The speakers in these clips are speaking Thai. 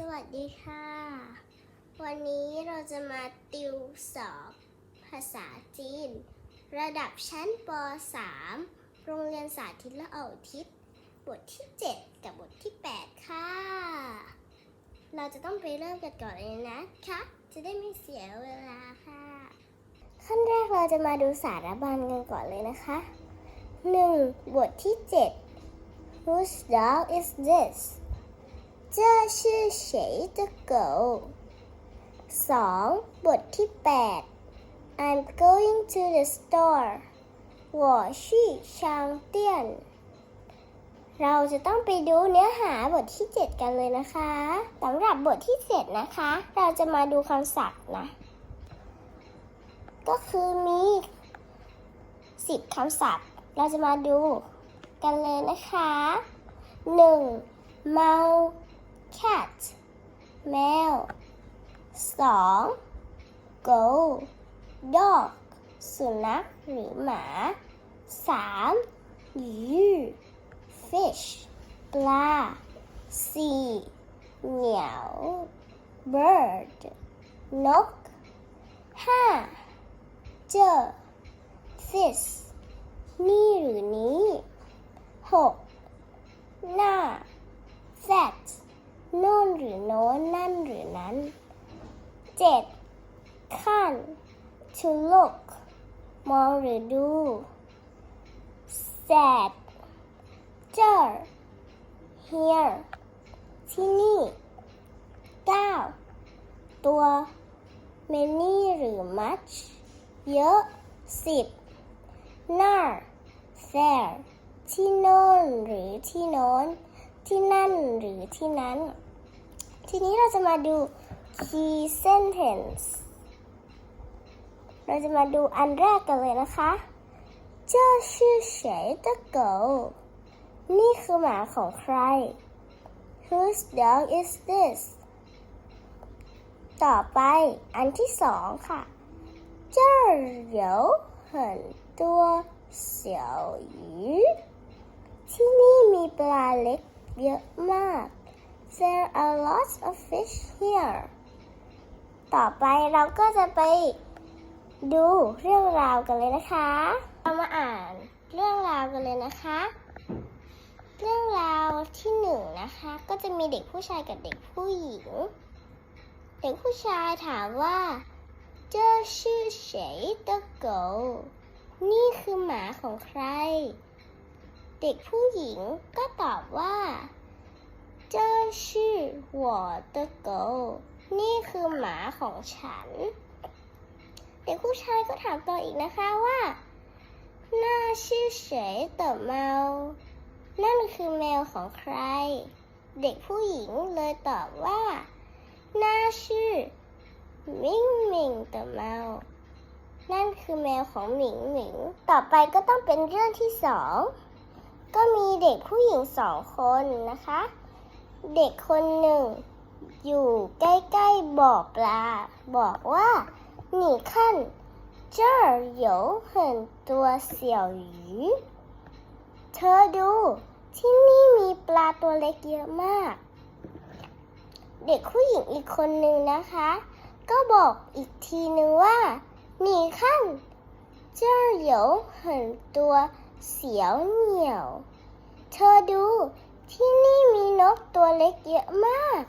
สวัสดีค่ะ วันนี้เราจะมาติวสอบภาษาจีน ระดับชั้นป .3 โรงเรียนสาธิตละเอาทิศบทที่ 7 กับบทที่ 8 ค่ะ เราจะต้องไปเริ่มกันก่อนเลยนะคะ จะได้ไม่เสียเวลาค่ะ ขั้นแรกเราจะมาดูสารบัญกันก่อนเลยนะคะ 1. บทที่ 7 Whose dog is this? 这是谁的狗2. บทที่ 8 I'm going to the store 我去商店เราจะต้องไปดูเนื้อหาบทที่ 7 กันเลยนะคะสำหรับบทที่ 7 นะคะ เราจะมาดูคำศัพท์นะ ก็คือมี 10คำศัพท์ เราจะมาดูกันเลยนะคะ 1. เมา cat แมว 2. go dog สุนัขหรือหมา 3. ยือ fish ปลา 4. เหนียว bird นก 5. เจอ fish นี่หรือนี้ 6. หน้า that นู่นหรือโน้นนั่นหรือนั้น 7. ขั้น to look มองหรือดู sad เจอ here ที่นี่ 9. ตัว many หรือ much เยอะ 10. หน้า there ที่โน่นหรือที่โน้น ที่นั่นหรือที่นั้น ทีนี้เราจะมาดู key sentence เราจะมาดูอันแรกกันเลยนะคะเจ้าชื่อเฉตเกนี่คือหมาของใคร Whose dog is this ต่อไปอันที่สองค่ะ เจ้าเหลียวเหินตัวเสียวหยีที่นี่มีปลาเล็กเยอะมาก There are lots of fish here ต่อไปเราก็จะไปดูเรื่องราวกันเลยนะคะ เรามาอ่านเรื่องราวกันเลยนะคะ เรื่องราวที่หนึ่งนะคะ ก็จะมีเด็กผู้ชายกับเด็กผู้หญิง เด็กผู้ชายถามว่าเจ้าชื่อเฉยตะโกนี่คือหมาของใคร เด็กผู้หญิงก็ตอบว่า 这是我的狗นี่คือหมาของฉัน เด็กผู้ชายก็ถามต่ออีกนะคะว่า那是谁的猫นั่นคือแมวของใคร เด็กผู้หญิงเลยตอบว่า那是明明的猫นั่นคือแมวของหมิงหมิง ต่อไปก็ต้องเป็นเรื่องที่สอง ก็มีเด็กผู้หญิงสองคนนะคะ เด็กคนหนึ่ง อยู่ใกล้ๆบ่อปลา บอกว่าหนีขั้นเจ้าเหยเห็นตัวเสียวหยีเธอดูที่นี่มีปลาตัวเล็กเยอะมาก เด็กผู้หญิงอีกคนหนึ่งนะคะ ก็บอกอีกทีนึงว่าหนีขั้นเจ้าเหยเห็นตัวเสียวเหนียว เธอดู ที่นี่มีนกตัวเล็กเยอะมาก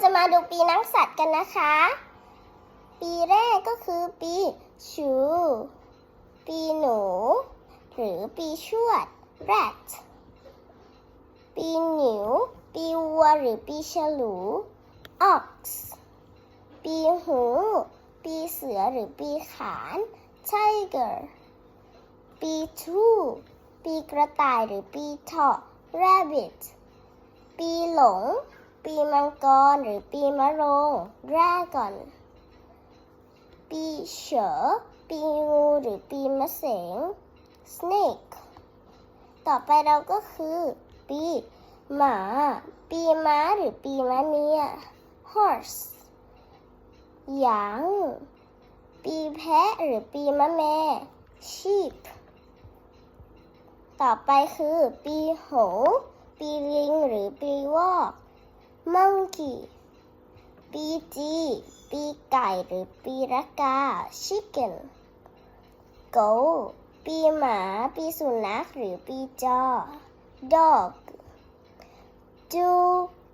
จะมาดูปีนักสัตว์กันนะคะ ปีแรกก็คือปีชู ปีหนู หรือปีชวด rat ปีหนิว ปีวัวหรือปีฉลู ox ปีหู ปีเสือหรือปีขาน tiger ปีทู ปีกระต่ายหรือปีเถาะ rabbit ปีหลง ปีมังกรหรือปีมะโรง dragon ปีเฉอ ปีงูหรือปีมะเสง snake ต่อไปเราก็คือ ปี หมา ปีม้าหรือปีมะเมีย horse หยาง ปีแพะหรือปีมะแม่ sheep ต่อไปคือ ปีหงปีลิง หรือปีวอก monkey ปีจีปีไก่หรือปีระกา chicken go ปีหมา ปีสุนัขหรือปีจอ dog จู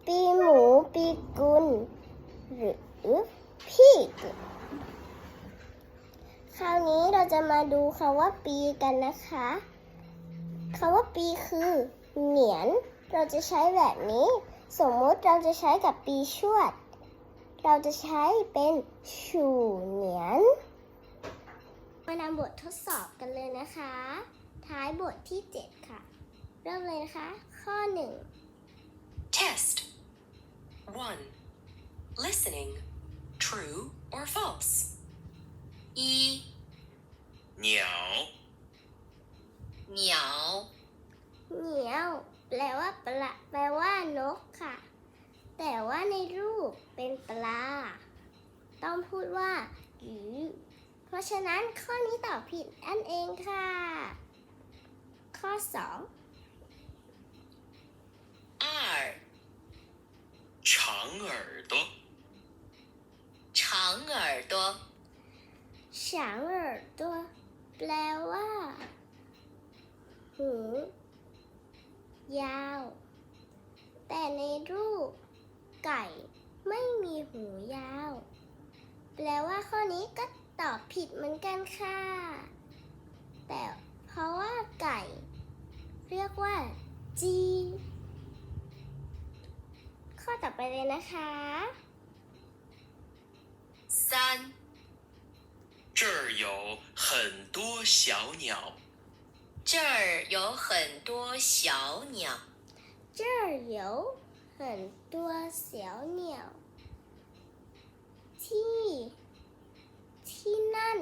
ปีหมู ปีกุลหรือ pig คราวนี้เราจะมาดูคำว่าปีกันนะคะคำว่าปีคือเหนียน เราจะใช้แบบนี้ สมมุติเราจะใช้กับปีชวด เราจะใช้เป็นชูเหนียน มานำบททดสอบกันเลยนะคะ ท้ายบทที่ 7 ค่ะ เริ่มเลยนะคะ ข้อ 1 Test 1. Listening. True or false? 一鸟，鸟 เหนียว แปลว่าปลาแปลว่านกค่ะ แต่ว่าในรูปเป็นปลา ต้องพูดว่าหยูเพราะฉะนั้นข้อนี้ตอบผิดอันเองค่ะ ข้อ 二长耳朵，长耳朵 2 ฉางเอ๋อตัว แปลว่า หู ยาว แต่ในรูป ไก่ไม่มีหูยาว แปลว่าข้อนี้ก็ตอบผิดเหมือนกันค่ะ แต่เพราะว่าไก่ เรียกว่า จี ข้อต่อไปเลยนะคะ 三这儿有很多小鸟， 这儿有很多小鸟。这儿有很多小鸟ที่ที่นั่น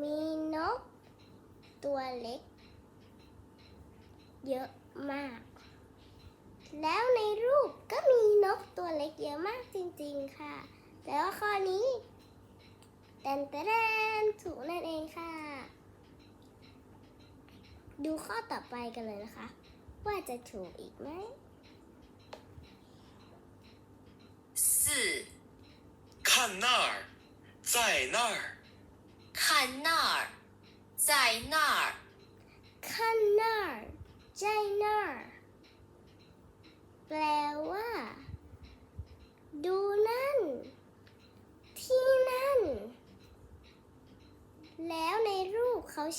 มีนก ตัวเล็ก เยอะมาก แล้วในรูปก็มีนกตัวเล็กเยอะมากจริงๆค่ะ แต่ว่าข้อนี้แตนแตนถูกนั่นเองค่ะ ดูข้อต่อไปกันเลยนะคะ ว่าจะถูกอีกไหม 四看那儿，在那儿，看那儿，在那儿。 ขั้นนาร์ใจนาร์แปลว่า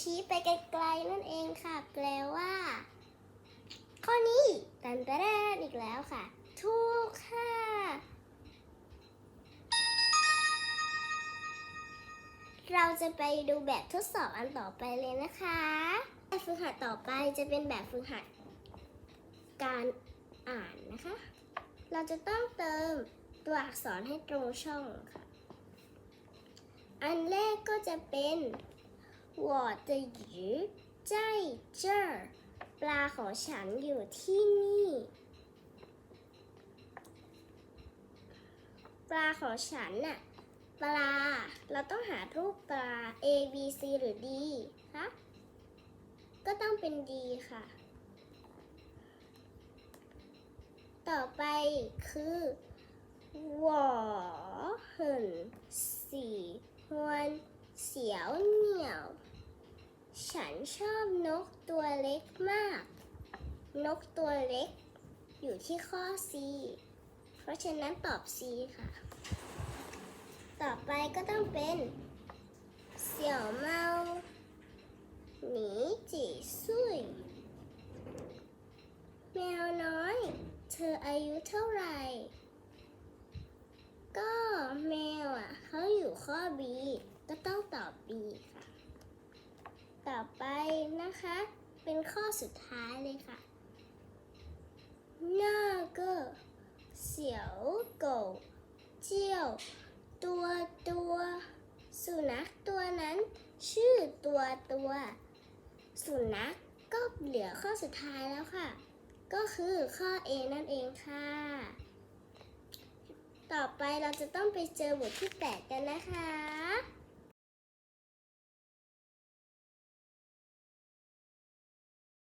ชี้ไปไกลๆนั่นเองค่ะ แปลว่า ข้อนี้ตันตะแรนอีกแล้วค่ะ ถูกค่ะ เราจะไปดูแบบทดสอบอันต่อไปเลยนะคะแบบฝึกหัดต่อไปจะเป็นแบบฝึกหัด การอ่านนะคะ เราจะต้องเติมตัวอักษรให้ตรงช่องค่ะ อันแรกก็จะเป็น 我的鱼在这儿ปลาของฉันอยู่ที่นี่ ปลาของฉันน่ะ ปลา เราต้องหารูปปลา A B C หรือ D คะก็ต้องเป็น D ค่ะ ต่อไปคือ我很喜欢小鸟 ฉันชอบนกตัวเล็กมาก นกตัวเล็ก อยู่ที่ข้อ C เพราะฉะนั้นตอบ C ค่ะ ต่อไปก็ต้องเป็นเสี่ยวเมาหนีจีซุยแมวน้อย เธออายุเท่าไหร่ ก็แมวอะเขาอยู่ข้อ B ก็ต้องตอบ B ค่ะ ต่อไปนะคะ เป็นข้อสุดท้ายเลยค่ะ那个小狗叫ตัวตัว สุนัขตัวนั้น ชื่อตัวตัว สุนัขก็เหลือข้อสุดท้ายแล้วค่ะ ก็คือข้อ A นั่นเองค่ะ ต่อไปเราจะต้องไปเจอบทที่ 8 กันนะคะ